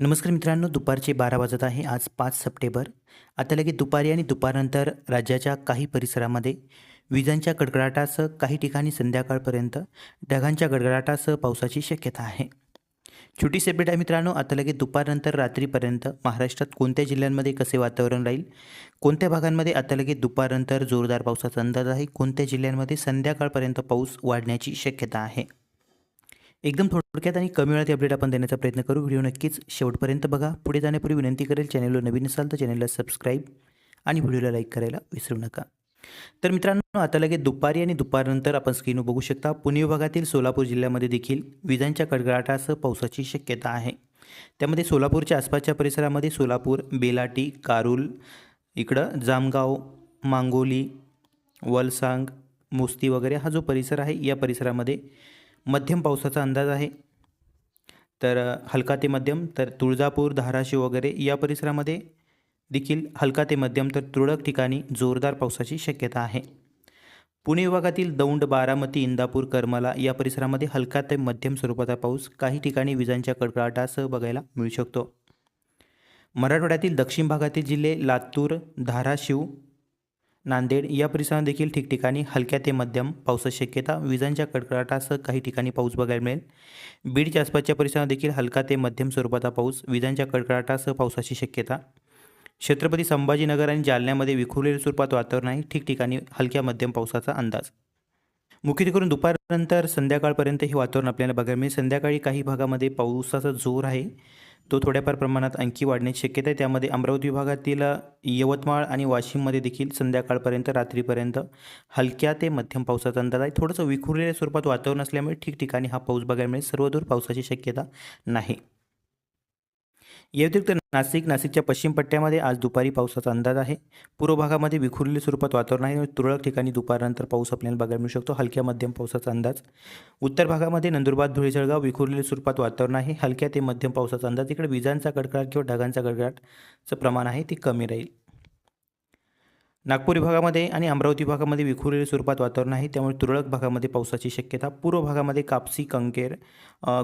नमस्कार मित्रांनो दुपारचे बारा वाजत आहे. आज पाच सप्टेंबर. आता लगेच दुपारी आणि दुपारनंतर राज्याच्या काही परिसरामध्ये विजांच्या गडगडाटासह काही ठिकाणी संध्याकाळपर्यंत ढगांच्या गडगडाटासह पावसाची शक्यता आहे. छोटी सेपरेट आहे मित्रांनो आता लगेच दुपारनंतर रात्रीपर्यंत महाराष्ट्रात कोणत्या जिल्ह्यांमध्ये कसे वातावरण राहील? कोणत्या भागांमध्ये आता लगेच दुपारनंतर जोरदार पावसाचा अंदाज आहे? कोणत्या जिल्ह्यांमध्ये संध्याकाळपर्यंत पाऊस वाढण्याची शक्यता आहे? एकदम थोडक्यात आणि कमी वेळात अपडेट आपण देण्याचा प्रयत्न करू. व्हिडिओ नक्कीच शेवटपर्यंत बघा. पुढे जाण्यापूर्वी विनंती करेल चॅनलवर नवीन असाल तर चॅनलला सबस्क्राईब आणि व्हिडिओला लाईक करायला विसरू नका. तर मित्रांनो आता लगेच दुपारी आणि दुपारनंतर आपण स्क्रीनवर बघू शकता. पुणे विभागातील सोलापूर जिल्ह्यामध्ये देखील विजांच्या कडकडाटासह पावसाची शक्यता आहे. त्यामध्ये सोलापूरच्या आसपासच्या परिसरामध्ये सोलापूर बेलाटी कारूल इकडं जामगाव मांगोली वलसांग मोस्ती वगैरे हा जो परिसर आहे या परिसरामध्ये मध्यम पावसाचा अंदाज आहे. तर हलका ते मध्यम तर तुळजापूर धाराशिव वगैरे या परिसरामध्ये देखील हलका ते मध्यम तर तुरळक ठिकाणी जोरदार पावसाची शक्यता आहे. पुणे विभागातील दौंड बारामती इंदापूर करमाला या परिसरामध्ये हलका ते मध्यम स्वरूपाचा पाऊस काही ठिकाणी विजांच्या कडकडाटासह बघायला मिळू शकतो. मराठवाड्यातील दक्षिण भागातील जिल्हे लातूर धाराशिव नांदेड या परिसरात देखील ठिकठिकाणी हलक्या ते मध्यम पावसाची शक्यता. विजांच्या कडकडाटासह काही ठिकाणी पाऊस बघायला मिळेल. बीडच्या आसपासच्या परिसरात देखील हलका ते मध्यम स्वरूपाचा पाऊस. विजांच्या कडकडाटासह पावसाची शक्यता. छत्रपती संभाजीनगर आणि जालन्यामध्ये विखुरलेल्या स्वरूपात वातावरण आहे. ठिकठिकाणी हलक्या मध्यम पावसाचा अंदाज. मुख्यतः करून दुपारनंतर संध्याकाळपर्यंत हे वातावरण आपल्याला बघायला मिळेल. संध्याकाळी काही भागामध्ये पावसाचा जोर आहे. तो थोड्याफार प्रमाणात आणखी वाढण्याची शक्यता आहे. त्यामध्ये अमरावती विभागातील यवतमाळ आणि वाशिममध्ये देखील संध्याकाळपर्यंत रात्रीपर्यंत हलक्या ते मध्यम पावसाचा अंदाज आहे. थोडंसं विखुरलेल्या स्वरूपात वातावरण असल्यामुळे ठिकठिकाणी हा पाऊस बघायला मिळेल. सर्वदूर पावसाची शक्यता नाही. या व्यतिरिक्त नाशिक नाशिकच्या पश्चिम पट्ट्यामध्ये आज दुपारी पावसाचा अंदाज आहे. पूर्व भागामध्ये विखुरलेल्या स्वरूपात वातावरण आहे. तुरळक ठिकाणी दुपारनंतर पाऊस आपल्याला बघायला मिळू शकतो. हलक्या मध्यम पावसाचा अंदाज. उत्तर भागामध्ये नंदुरबार धुळे जळगाव विखुरलेल्या स्वरूपात वातावरण आहे. हलक्या ते मध्यम पावसाचा अंदाज. इकडे विजांचा कडकडाट किंवा ढगांचा गडगडाटचं प्रमाण आहे. ते कमी राहील. नागपूर विभागामध्ये आणि अमरावती भागामध्ये विखुरलेल्या स्वरूपात वातावरण आहे. त्यामुळे तुरळक भागामध्ये पावसाची शक्यता. पूर्व भागामध्ये कापसी कंकेर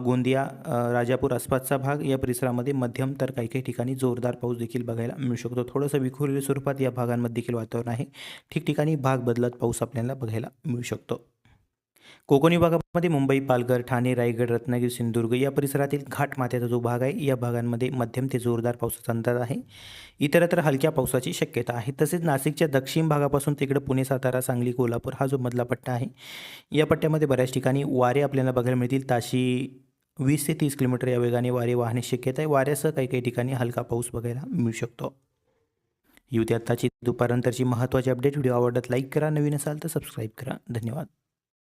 गोंदिया राजापूर आसपासचा भाग या परिसरामध्ये मध्यम तर काही काही ठिकाणी जोरदार पाऊस देखील बघायला मिळू शकतो. थोडंसं विखुरलेल्या स्वरूपात या भागांमध्ये देखील वातावरण आहे. ठिकठिकाणी भाग बदलत पाऊस आपल्याला बघायला मिळू शकतो. कोकणी विभागामध्ये मुंबई पालघर ठाणे रायगड रत्नागिरी सिंधुदुर्ग या परिसरातील घाट माथ्याचा जो भाग आहे या भागांमध्ये मध्यम ते जोरदार पावसाचा अंदाज आहे. इतरत्र हलक्या पावसाची शक्यता आहे. तसेच नाशिकच्या दक्षिण भागापासून तिकडे पुणे सातारा सांगली कोल्हापूर हा जो मधला पट्टा आहे या पट्ट्यामध्ये बऱ्याच ठिकाणी वारे आपल्याला बघायला मिळतील. ताशी वीस ते तीस किलोमीटर या वेगाने वारे वाहण्याची शक्यता आहे. वाऱ्यासह काही काही ठिकाणी हलका पाऊस बघायला मिळू शकतो. ही आत्ताची दुपारनंतरची महत्त्वाची अपडेट व्हिडिओ आवडत लाईक करा. नवीन असाल तर सबस्क्राईब करा. धन्यवाद.